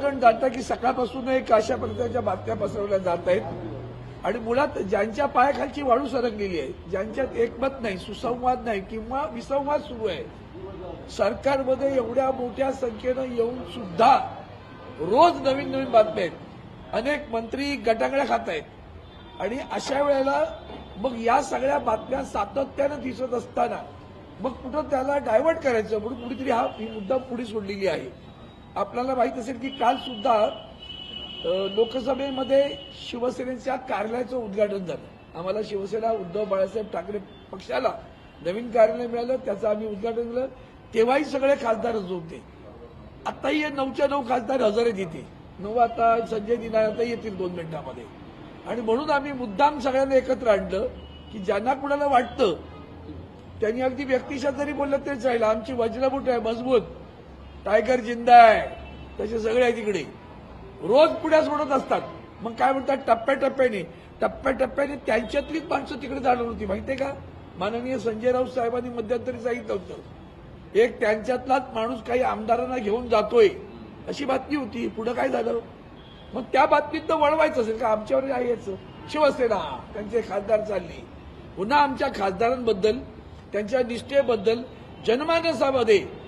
कारण जाता की सकाळपासून एक अशा प्रकारच्या बातम्या पसरवल्या जात आहेत. आणि मुळात ज्यांच्या पायाखालची वाळू सरकलेली आहे ज्यांच्यात एकमत नाही सुसंवाद नाही किंवा विसंवाद सुरू आहे सरकारमध्ये एवढ्या मोठ्या संख्येनं येऊन सुद्धा रोज नवीन नवीन बातम्या आहेत. अनेक मंत्री गटांगड्या खात आहेत. आणि अशा वेळेला मग या सगळ्या बातम्या सातत्यानं दिसत असताना मग कुठं त्याला डायव्हर्ट करायचं म्हणून कुठेतरी हा ही मुद्दा पुढे सोडलेली आहे. आपल्याला माहीत असेल की काल सुद्धा लोकसभेमध्ये शिवसेनेच्या कार्यालयाचं उद्घाटन झालं. आम्हाला शिवसेना उद्धव बाळासाहेब ठाकरे पक्षाला नवीन कार्यालय मिळालं त्याचं आम्ही उद्घाटन केलं. तेव्हाही सगळे खासदारच होते. आताही नऊच्या नऊ खासदार हजर आहेत इथे नऊ आता संजय दिना आता येतील दोन मिनिटांमध्ये. आणि म्हणून आम्ही मुद्दाम सगळ्यांना एकत्र आणलं की ज्यांना कुणाला वाटतं त्यांनी अगदी व्यक्तिशा जरी बोललं तरी चालेल. आमची वज्रबूट आहे मजबूत. टायगर जिंदा आहे. तसे सगळे आहे तिकडे रोज पुण्यास सोडत असतात. मग काय म्हणतात? टप्प्याटप्प्याने. टप्प्याटप्प्याने त्यांच्यातलीच माणसं तिकडे जाणार होती. माहितीये का? माननीय संजय राऊत साहेबांनी मध्यंतरी सांगितलं होतं. एक त्यांच्यातलाच माणूस काही आमदारांना घेऊन जातोय. अशी बातमी होती. पुढं काय झालं? मग त्या बातमीत वळवायचं असेल का? आमच्यावर काय यायचं? शिवसेना त्यांचे खासदार चालले. पुन्हा आमच्या खासदारांबद्दल त्यांच्या निष्ठेबद्दल जनमानसामध्ये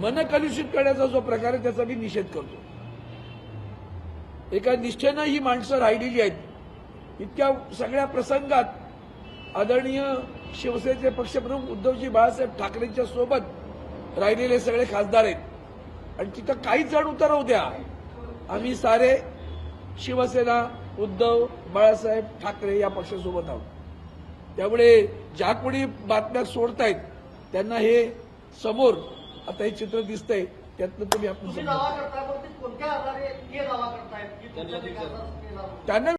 मन कलुषित करण्याचा जो प्रकार आहे त्याचा मी निषेध करतो. एका निष्ठेनं ही माणसं राहिलेली आहेत. इतक्या सगळ्या प्रसंगात आदरणीय शिवसेनेचे पक्षप्रमुख उद्धवजी बाळासाहेब ठाकरेंच्या सोबत राहिलेले सगळे खासदार आहेत. आणि तिथं काहीच जण उतरवू द्या. आम्ही सारे शिवसेना उद्धव बाळासाहेब ठाकरे या पक्षासोबत आहोत. त्यामुळे ज्या कोणी बातम्या सोडतायत त्यांना हे समोर आता हे चित्र दिसतंय त्यातनं तुम्ही आपण हे केला त्यांना